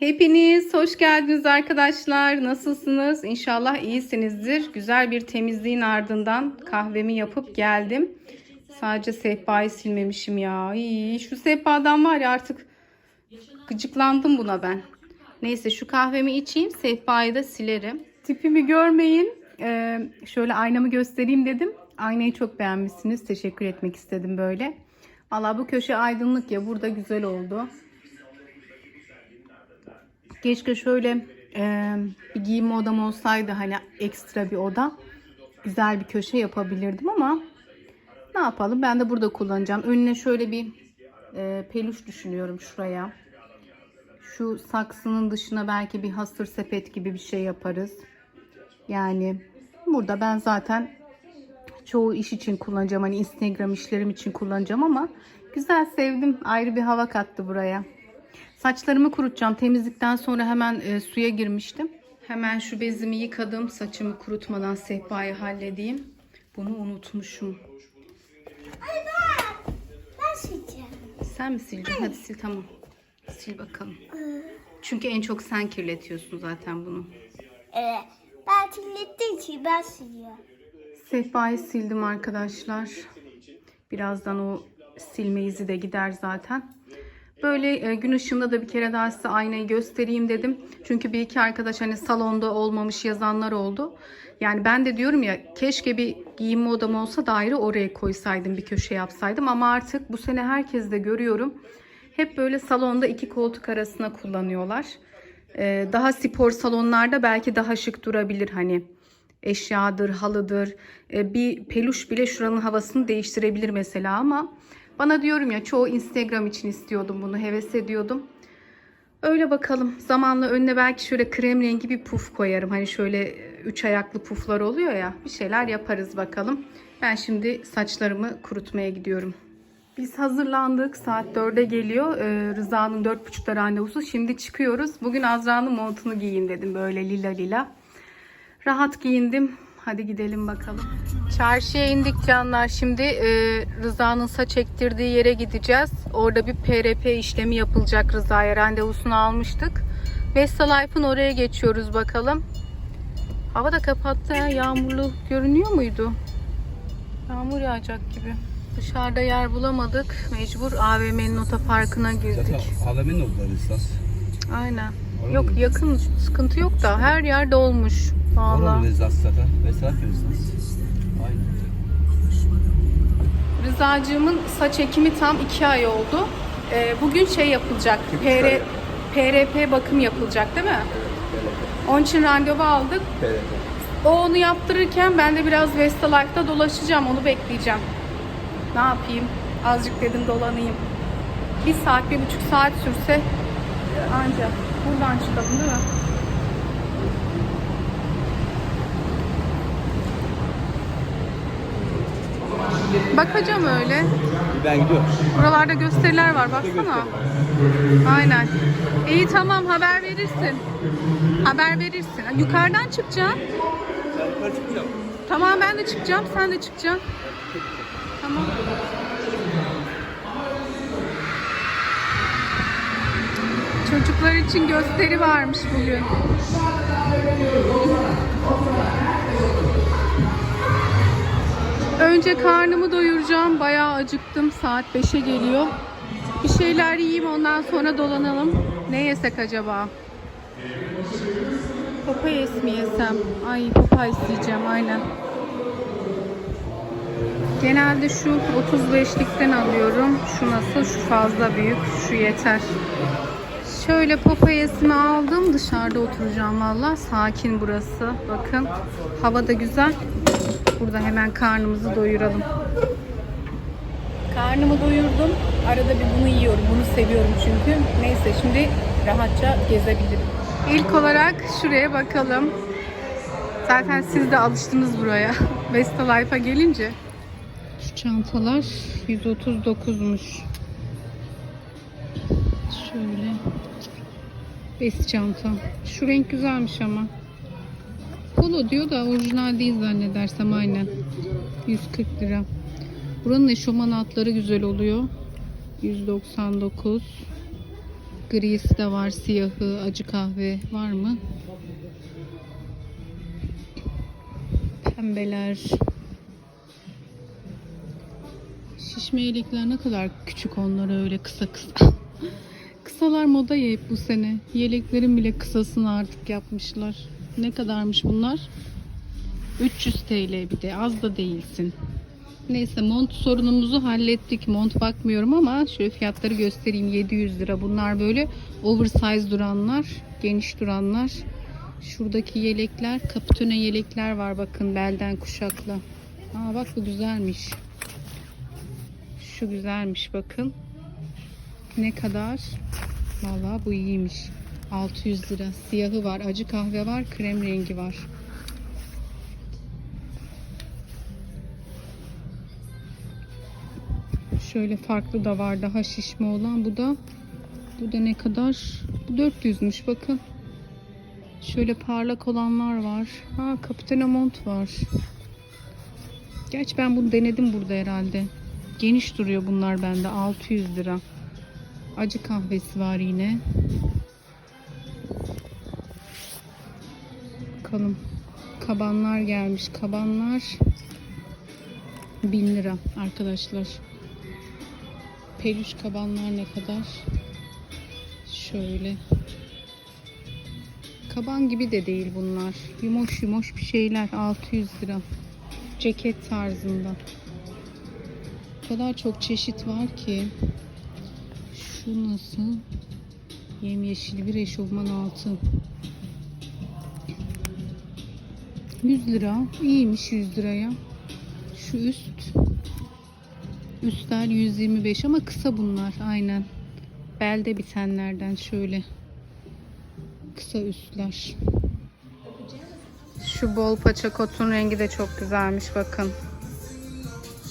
Hepiniz hoş geldiniz arkadaşlar. Nasılsınız? İnşallah iyisinizdir. Güzel bir temizliğin ardından kahvemi yapıp geldim. Sadece sehpayı silmemişim ya. Ay, şu sehpadan var ya artık gıcıklandım buna ben. Neyse şu kahvemi içeyim. Sehpayı da silerim. Tipimi görmeyin. Ee, şöyle aynamı göstereyim dedim. Aynayı çok beğenmişsiniz. Teşekkür etmek istedim böyle. Valla bu köşe aydınlık ya. Burada güzel oldu. Keşke şöyle e, bir giyinme odam olsaydı hani ekstra bir oda. Güzel bir köşe yapabilirdim ama ne yapalım ben de burada kullanacağım. Önüne şöyle bir e, peluş düşünüyorum şuraya. Şu saksının dışına belki bir hasır sepet gibi bir şey yaparız. Yani burada ben zaten çoğu iş için kullanacağım. Hani Instagram işlerim için kullanacağım ama güzel sevdim. Ayrı bir hava kattı buraya. Saçlarımı kurutacağım. Temizlikten sonra hemen e, suya girmiştim. Hemen şu bezimi yıkadım. Saçımı kurutmadan sehpayı halledeyim. Bunu unutmuşum. Ay ben. Ben sileceğim. Sen mi sileceksin? Hadi sil tamam. Sil bakalım. Çünkü en çok sen kirletiyorsun zaten bunu. Evet. Ben kirlettiğim için ben siliyorum. Sehpayı sildim arkadaşlar. Birazdan o silme izi de gider zaten. Böyle e, gün ışığında da bir kere daha size aynayı göstereyim dedim. Çünkü bir iki arkadaş hani salonda olmamış yazanlar oldu. Yani ben de diyorum ya keşke bir giyinme odam olsa daire oraya koysaydım bir köşe yapsaydım. Ama artık bu sene herkes de görüyorum. Hep böyle salonda iki koltuk arasına kullanıyorlar. E, daha spor salonlarda belki daha şık durabilir hani eşyadır, halıdır. E, bir peluş bile şuranın havasını değiştirebilir mesela ama bana diyorum ya çoğu Instagram için istiyordum bunu, heves ediyordum. Öyle bakalım. Zamanla önüne belki şöyle krem rengi bir puf koyarım. Hani şöyle üç ayaklı puflar oluyor ya. Bir şeyler yaparız bakalım. Ben şimdi saçlarımı kurutmaya gidiyorum. Biz hazırlandık. Saat 4'e geliyor. Ee, Rıza'nın 4.30'da randevusu. Şimdi çıkıyoruz. Bugün Azra'nın montunu giyeyim dedim. Böyle lila lila. Rahat giyindim. Hadi gidelim bakalım. Çarşıya indik canlar. Şimdi e, Rıza'nın saç ektirdiği yere gideceğiz. Orada bir PRP işlemi yapılacak Rıza'ya. Randevusunu almıştık. Vesta Life'ın oraya geçiyoruz bakalım. Hava da kapattı. ha. Yağmurlu görünüyor muydu? Yağmur yağacak gibi. Dışarıda yer bulamadık. Mecbur AVM'nin otoparkına girdik. Zaten AVM'nin oldular esas. Aynen. Yok yakın sıkıntı yok da her yer dolmuş. Oranın Vallahi. rezası zaten. Mesela rezası. Aynen. Rıza'cığımın saç ekimi tam iki ay oldu. Ee, bugün şey yapılacak. PR, ay. PRP bakım yapılacak değil mi? Onun için randevu aldık. PRP. O onu yaptırırken ben de biraz Vesta Life'da dolaşacağım. Onu bekleyeceğim. Ne yapayım? Azıcık dedim dolanayım. Bir saat, bir buçuk saat sürse ancak buradan çıkalım değil mi? Bakacağım öyle. Ben gidiyorum. Buralarda gösteriler var baksana. Aynen. İyi tamam haber verirsin. Haber verirsin. Yukarıdan çıkacağım. Ben çıkacağım. Tamam ben de çıkacağım. Sen de çıkacaksın. Tamam. Çocuklar için gösteri varmış bugün. Önce karnımı doyuracağım. Bayağı acıktım. Saat 5'e geliyor. Bir şeyler yiyeyim ondan sonra dolanalım. Ne yesek acaba? Papayas mı yesem? Ay papayas yiyeceğim aynen. Genelde şu 35'likten alıyorum. Şu nasıl? Şu fazla büyük. Şu yeter. Şöyle papayasını aldım. Dışarıda oturacağım valla. Sakin burası. Bakın. Hava da güzel. Burada hemen karnımızı doyuralım. Karnımı doyurdum. Arada bir bunu yiyorum. Bunu seviyorum çünkü. Neyse şimdi rahatça gezebilirim. İlk olarak şuraya bakalım. Zaten siz de alıştınız buraya. Vesta Life'a gelince. Şu çantalar 139'muş. Şöyle. Bes çanta. Şu renk güzelmiş ama. Polo diyor da orijinal değil zannedersem aynen. 140 lira. Buranın eşofman altları güzel oluyor. 199. Grisi de var, siyahı, acı kahve var mı? Pembeler. Şişme yelekler ne kadar küçük onlar öyle kısa kısa. Kısalar moda ya hep bu sene. Yeleklerin bile kısasını artık yapmışlar. Ne kadarmış bunlar? 300 TL bir de az da değilsin. Neyse mont sorunumuzu hallettik. Mont bakmıyorum ama şöyle fiyatları göstereyim. 700 lira. Bunlar böyle oversize duranlar, geniş duranlar. Şuradaki yelekler, kapitone yelekler var bakın belden kuşaklı. Aa bak bu güzelmiş. Şu güzelmiş bakın. Ne kadar? Vallahi bu iyiymiş. 600 lira. Siyahı var, acı kahve var, krem rengi var. Şöyle farklı da var daha şişme olan. Bu da bu da ne kadar? Bu 400'müş bakın. Şöyle parlak olanlar var. Ha Capitano mont var. Gerçi ben bunu denedim burada herhalde. Geniş duruyor bunlar bende. 600 lira. Acı kahvesi var yine. Bakalım. Kabanlar gelmiş. Kabanlar 1000 lira arkadaşlar. Peluş kabanlar ne kadar? Şöyle. Kaban gibi de değil bunlar. Yumuş yumuş bir şeyler. 600 lira. Ceket tarzında. O kadar çok çeşit var ki. Şu nasıl? Yemyeşil bir eşofman altı. 100 lira. İyiymiş 100 liraya. Şu üst Üstler 125 ama kısa bunlar aynen. Belde bitenlerden şöyle. Kısa üstler. Şu bol paça kotun rengi de çok güzelmiş bakın.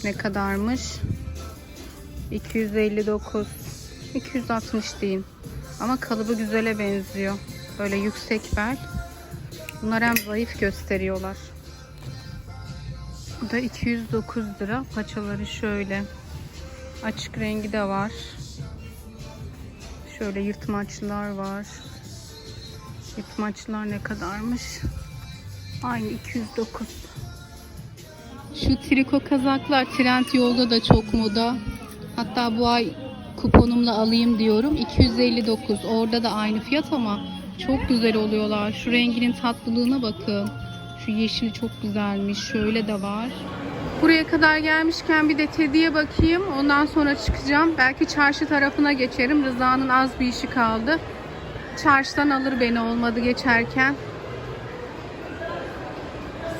Ne kadarmış? 259 260 diyeyim. Ama kalıbı güzele benziyor. Böyle yüksek bel. Bunlar hem zayıf gösteriyorlar. Bu da 209 lira. Paçaları şöyle. Açık rengi de var. Şöyle yırtmaçlar var. Yırtmaçlar ne kadarmış? Aynı 209. Şu triko kazaklar trend yolda da çok moda. Hatta bu ay kuponumla alayım diyorum. 259. Orada da aynı fiyat ama çok güzel oluyorlar. Şu renginin tatlılığına bakın. Şu yeşil çok güzelmiş. Şöyle de var. Buraya kadar gelmişken bir de Teddy'ye bakayım. Ondan sonra çıkacağım. Belki çarşı tarafına geçerim. Rıza'nın az bir işi kaldı. Çarşıdan alır beni olmadı geçerken.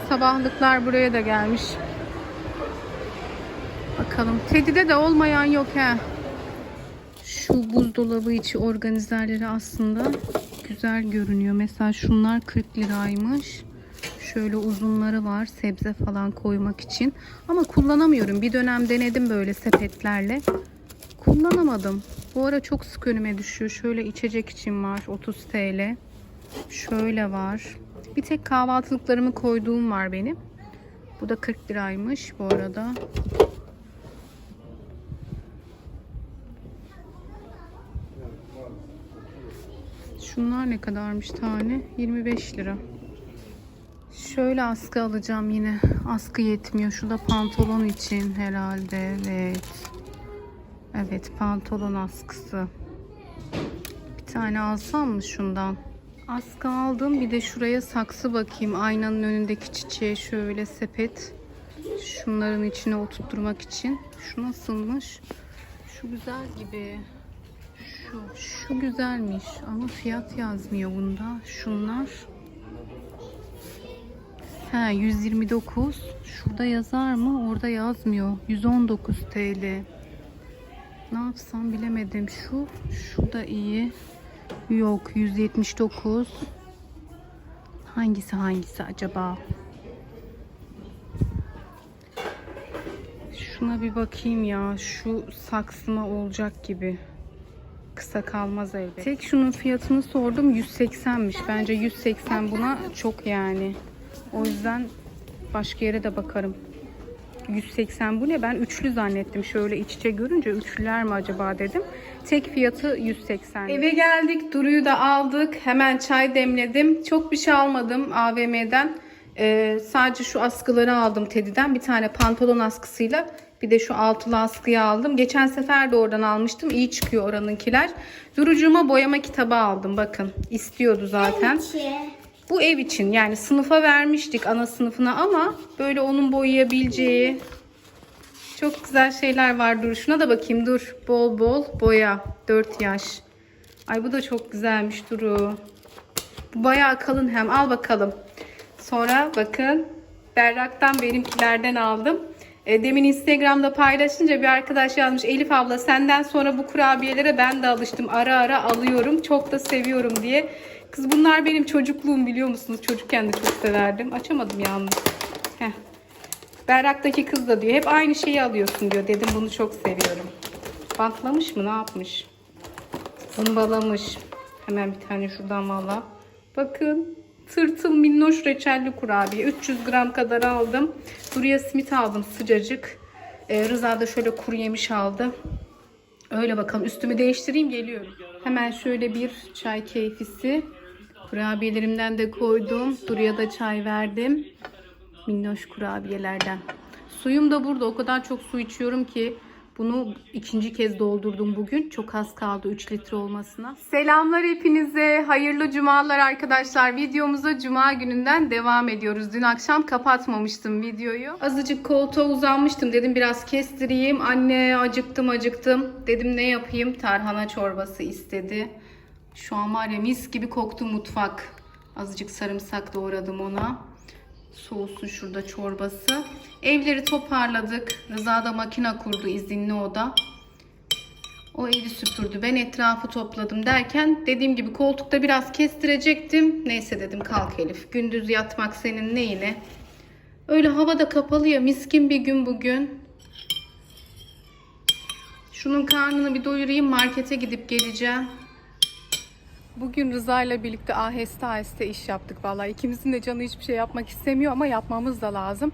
Sabahlıklar buraya da gelmiş. Bakalım. Teddy'de de olmayan yok he. Şu buzdolabı içi organizerleri aslında güzel görünüyor. Mesela şunlar 40 liraymış. Şöyle uzunları var sebze falan koymak için. Ama kullanamıyorum. Bir dönem denedim böyle sepetlerle. Kullanamadım. Bu ara çok sık önüme düşüyor. Şöyle içecek için var 30 TL. Şöyle var. Bir tek kahvaltılıklarımı koyduğum var benim. Bu da 40 liraymış bu arada. Şunlar ne kadarmış tane? 25 lira. Şöyle askı alacağım yine. Askı yetmiyor. Şu da pantolon için herhalde. Evet. Evet pantolon askısı. Bir tane alsam mı şundan? Askı aldım. Bir de şuraya saksı bakayım. Aynanın önündeki çiçeğe şöyle sepet. Şunların içine oturtturmak için. Şu nasılmış? Şu güzel gibi. Şu, şu güzelmiş ama fiyat yazmıyor bunda. Şunlar He 129. Şurada yazar mı? Orada yazmıyor. 119 TL. Ne yapsam bilemedim. Şu şu da iyi. Yok 179. Hangisi hangisi acaba? Şuna bir bakayım ya. Şu saksıma olacak gibi. Kısa kalmaz elbette. Tek şunun fiyatını sordum 180'miş. Bence 180 buna çok yani. O yüzden başka yere de bakarım. 180 bu ne? Ben üçlü zannettim. Şöyle iç içe görünce üçlüler mi acaba dedim. Tek fiyatı 180. Eve geldik. Duru'yu da aldık. Hemen çay demledim. Çok bir şey almadım AVM'den. Ee, sadece şu askıları aldım Teddy'den. Bir tane pantolon askısıyla bir de şu altılı askıyı aldım. Geçen sefer de oradan almıştım. İyi çıkıyor oranınkiler. Durucuma boyama kitabı aldım. Bakın istiyordu zaten. Bu ev için yani sınıfa vermiştik ana sınıfına ama böyle onun boyayabileceği çok güzel şeyler var. Dur şuna da bakayım dur. Bol bol boya. 4 yaş. Ay bu da çok güzelmiş Duru. Bu bayağı kalın hem. Al bakalım. Sonra bakın Berrak'tan benimkilerden aldım. E, demin Instagram'da paylaşınca bir arkadaş yazmış. Elif abla senden sonra bu kurabiyelere ben de alıştım. Ara ara alıyorum. Çok da seviyorum diye. Kız bunlar benim çocukluğum biliyor musunuz? Çocukken de çok severdim. Açamadım yalnız. Heh. Berrak'taki kız da diyor. Hep aynı şeyi alıyorsun diyor. Dedim bunu çok seviyorum. Bantlamış mı? Ne yapmış? Zımbalamış. Hemen bir tane şuradan valla. Bakın. Tırtıl minnoş reçelli kurabiye. 300 gram kadar aldım. Duruya simit aldım sıcacık. Ee, Rıza da şöyle kuru yemiş aldı. Öyle bakalım. Üstümü değiştireyim geliyorum. Hemen şöyle bir çay keyfisi. Kurabiyelerimden de koydum. Duruya da çay verdim. Minnoş kurabiyelerden. Suyum da burada. O kadar çok su içiyorum ki bunu ikinci kez doldurdum bugün. Çok az kaldı 3 litre olmasına. Selamlar hepinize. Hayırlı cumalar arkadaşlar. Videomuza cuma gününden devam ediyoruz. Dün akşam kapatmamıştım videoyu. Azıcık koltuğa uzanmıştım. Dedim biraz kestireyim. Anne acıktım acıktım. Dedim ne yapayım? Tarhana çorbası istedi. Şu an var ya mis gibi koktu mutfak. Azıcık sarımsak doğradım ona. Soğusun şurada çorbası. Evleri toparladık. Rıza da makine kurdu izinli oda. O evi süpürdü. Ben etrafı topladım derken dediğim gibi koltukta biraz kestirecektim. Neyse dedim kalk Elif. Gündüz yatmak senin neyine? Öyle hava da kapalı ya miskin bir gün bugün. Şunun karnını bir doyurayım markete gidip geleceğim. Bugün Rıza ile birlikte aheste aheste iş yaptık vallahi. İkimizin de canı hiçbir şey yapmak istemiyor ama yapmamız da lazım.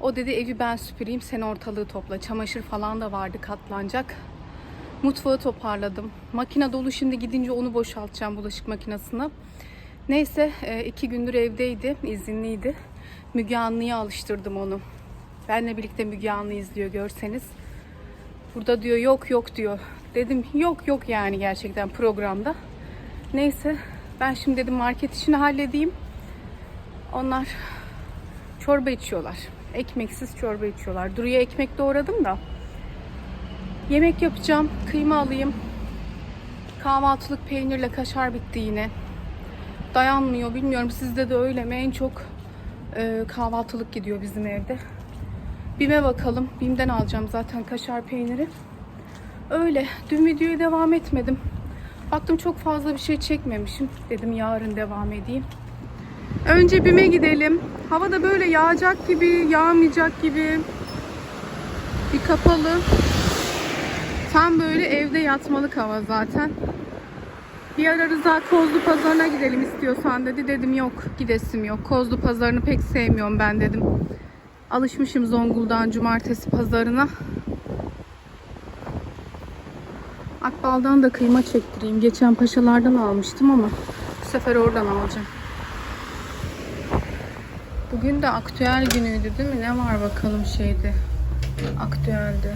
O dedi evi ben süpüreyim sen ortalığı topla. Çamaşır falan da vardı katlanacak. Mutfağı toparladım. Makine dolu şimdi gidince onu boşaltacağım bulaşık makinesine. Neyse e, iki gündür evdeydi, izinliydi. Müge Anlı'ya alıştırdım onu. Benle birlikte Müge Anlı izliyor görseniz. Burada diyor yok yok diyor. Dedim yok yok yani gerçekten programda. Neyse ben şimdi dedim market işini halledeyim. Onlar çorba içiyorlar. Ekmeksiz çorba içiyorlar. Duru'ya ekmek doğradım da. Yemek yapacağım. Kıyma alayım. Kahvaltılık peynirle kaşar bitti yine. Dayanmıyor. Bilmiyorum sizde de öyle mi? En çok e, kahvaltılık gidiyor bizim evde. Bime bakalım. Bim'den alacağım zaten kaşar peyniri. Öyle. Dün videoya devam etmedim. Baktım çok fazla bir şey çekmemişim. Dedim yarın devam edeyim. Önce BİM'e gidelim. Hava da böyle yağacak gibi, yağmayacak gibi. Bir kapalı. Tam böyle evde yatmalık hava zaten. Bir ara Rıza Kozlu Pazarı'na gidelim istiyorsan dedi. Dedim yok gidesim yok. Kozlu Pazarı'nı pek sevmiyorum ben dedim. Alışmışım Zonguldak'ın cumartesi pazarına. Akbal'dan da kıyma çektireyim. Geçen paşalardan almıştım ama bu sefer oradan alacağım. Bugün de aktüel günüydü değil mi? Ne var bakalım şeyde? Aktüelde.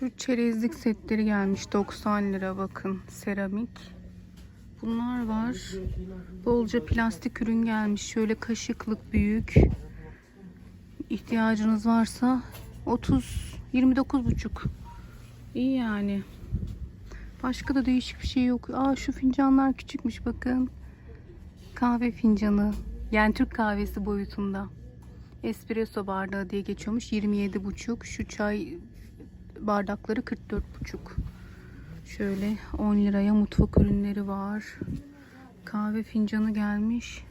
Şu çerezlik setleri gelmiş 90 lira bakın seramik. Bunlar var. Bolca plastik ürün gelmiş. Şöyle kaşıklık büyük. İhtiyacınız varsa 30 29 buçuk. İyi yani. Başka da değişik bir şey yok. Aa şu fincanlar küçükmüş bakın. Kahve fincanı. Yani Türk kahvesi boyutunda. Espresso bardağı diye geçiyormuş. 27 buçuk. Şu çay bardakları 44 buçuk. Şöyle 10 liraya mutfak ürünleri var. Kahve fincanı gelmiş.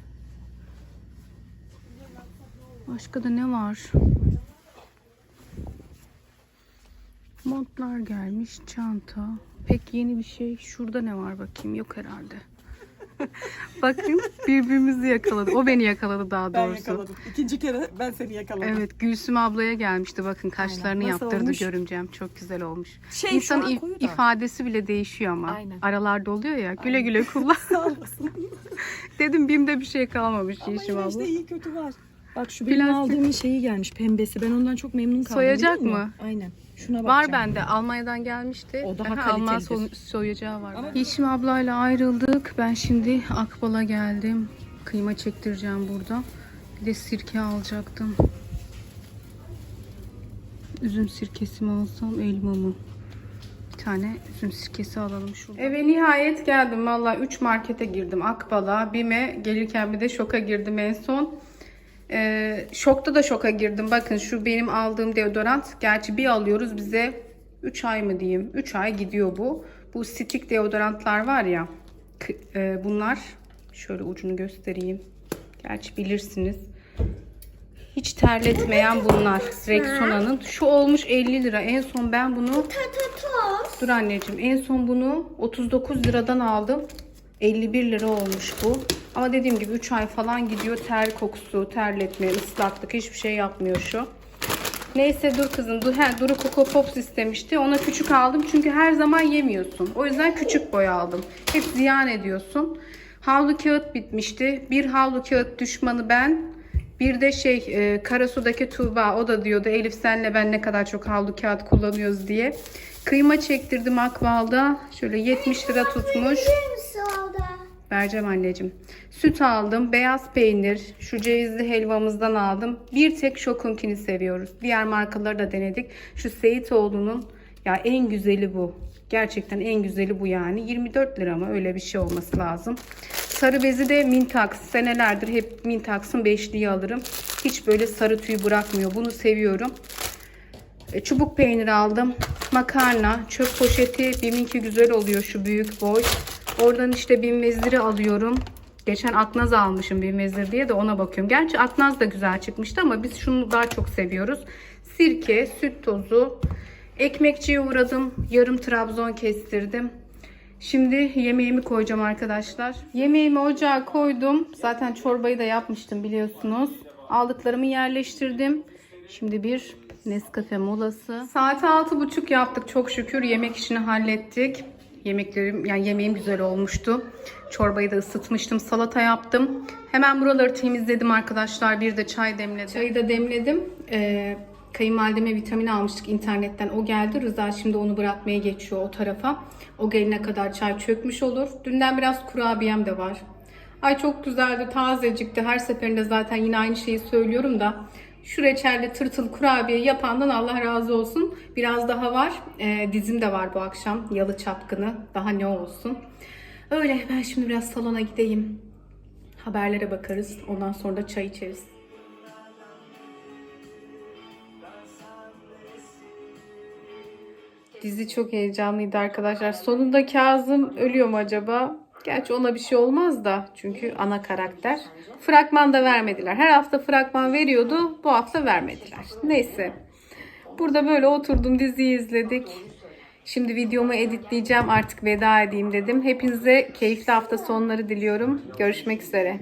Başka da ne var? Montlar gelmiş, çanta. Pek yeni bir şey. Şurada ne var bakayım? Yok herhalde. Bakın birbirimizi yakaladık. O beni yakaladı daha Ben doğrusu. yakaladım. İkinci kere ben seni yakaladım. Evet Gülsüm ablaya gelmişti. Bakın kaşlarını Nasıl yaptırdı olmuş? görümcem. Çok güzel olmuş. Şey, İnsanın if- ifadesi bile değişiyor ama. Aynen. Aralarda oluyor ya. Güle güle kullan. Sağ olasın. Dedim BİM'de bir şey kalmamış Ama Yeşim abla. işte iyi kötü var. Bak şu benim Plastik. aldığımın şeyi gelmiş pembesi. Ben ondan çok memnun kaldım. Soyacak mı? Aynen. Şuna Var bakacağım. bende. Almanya'dan gelmişti. O daha Aha, Alman kalitelidir. so- soyacağı var. Yeşim ablayla ayrıldık. Ben şimdi Akbal'a geldim. Kıyma çektireceğim burada. Bir de sirke alacaktım. Üzüm sirkesi mi alsam elma mı? Bir tane üzüm sirkesi alalım şurada. Eve nihayet geldim. Valla 3 markete girdim. Akbal'a, BİM'e gelirken bir de şoka girdim en son. Ee, şokta da şoka girdim. Bakın şu benim aldığım deodorant. Gerçi bir alıyoruz bize 3 ay mı diyeyim? 3 ay gidiyor bu. Bu stick deodorantlar var ya. e, bunlar şöyle ucunu göstereyim. Gerçi bilirsiniz. Hiç terletmeyen bunlar. Rexona'nın. Şu olmuş 50 lira. En son ben bunu. Dur anneciğim en son bunu 39 liradan aldım. 51 lira olmuş bu. Ama dediğim gibi 3 ay falan gidiyor. Ter kokusu, terletme, ıslaklık hiçbir şey yapmıyor şu. Neyse dur kızım. Dur, he, Duru Coco Pops istemişti. Ona küçük aldım çünkü her zaman yemiyorsun. O yüzden küçük boy aldım. Hep ziyan ediyorsun. Havlu kağıt bitmişti. Bir havlu kağıt düşmanı ben. Bir de şey e, Karasu'daki Tuğba o da diyordu Elif senle ben ne kadar çok havlu kağıt kullanıyoruz diye. Kıyma çektirdim Akbal'da. Şöyle 70 lira tutmuş. Vereceğim anneciğim. Süt aldım. Beyaz peynir. Şu cevizli helvamızdan aldım. Bir tek Şokunkini seviyoruz. Diğer markaları da denedik. Şu Seyitoğlu'nun ya en güzeli bu. Gerçekten en güzeli bu yani. 24 lira ama öyle bir şey olması lazım. Sarı bezi de Mintax. Senelerdir hep Mintax'ın beşliği alırım. Hiç böyle sarı tüy bırakmıyor. Bunu seviyorum. E, Çubuk peynir aldım. Makarna, çöp poşeti. Biminki güzel oluyor şu büyük boy. Oradan işte bin veziri alıyorum. Geçen Aknaz almışım bin vezir diye de ona bakıyorum. Gerçi Aknaz da güzel çıkmıştı ama biz şunu daha çok seviyoruz. Sirke, süt tozu. Ekmekçiye uğradım. Yarım Trabzon kestirdim. Şimdi yemeğimi koyacağım arkadaşlar. Yemeğimi ocağa koydum. Zaten çorbayı da yapmıştım biliyorsunuz. Aldıklarımı yerleştirdim. Şimdi bir Nescafe molası. Saat altı buçuk yaptık çok şükür. Yemek işini hallettik. Yemeklerim yani yemeğim güzel olmuştu. Çorbayı da ısıtmıştım. Salata yaptım. Hemen buraları temizledim arkadaşlar. Bir de çay demledim. Çayı da demledim. Ee, kayınvalideme vitamin almıştık internetten. O geldi. Rıza şimdi onu bırakmaya geçiyor o tarafa. O gelene kadar çay çökmüş olur. Dünden biraz kurabiyem de var. Ay çok güzeldi, tazecikti. Her seferinde zaten yine aynı şeyi söylüyorum da. Şu reçelli tırtıl kurabiye yapandan Allah razı olsun. Biraz daha var. Ee, dizim de var bu akşam. Yalı çapkını. Daha ne olsun. Öyle ben şimdi biraz salona gideyim. Haberlere bakarız. Ondan sonra da çay içeriz. Dizi çok heyecanlıydı arkadaşlar. Sonunda Kazım ölüyor mu acaba? Gerçi ona bir şey olmaz da. Çünkü ana karakter. Fragman da vermediler. Her hafta fragman veriyordu. Bu hafta vermediler. Neyse. Burada böyle oturdum diziyi izledik. Şimdi videomu editleyeceğim artık veda edeyim dedim. Hepinize keyifli hafta sonları diliyorum. Görüşmek üzere.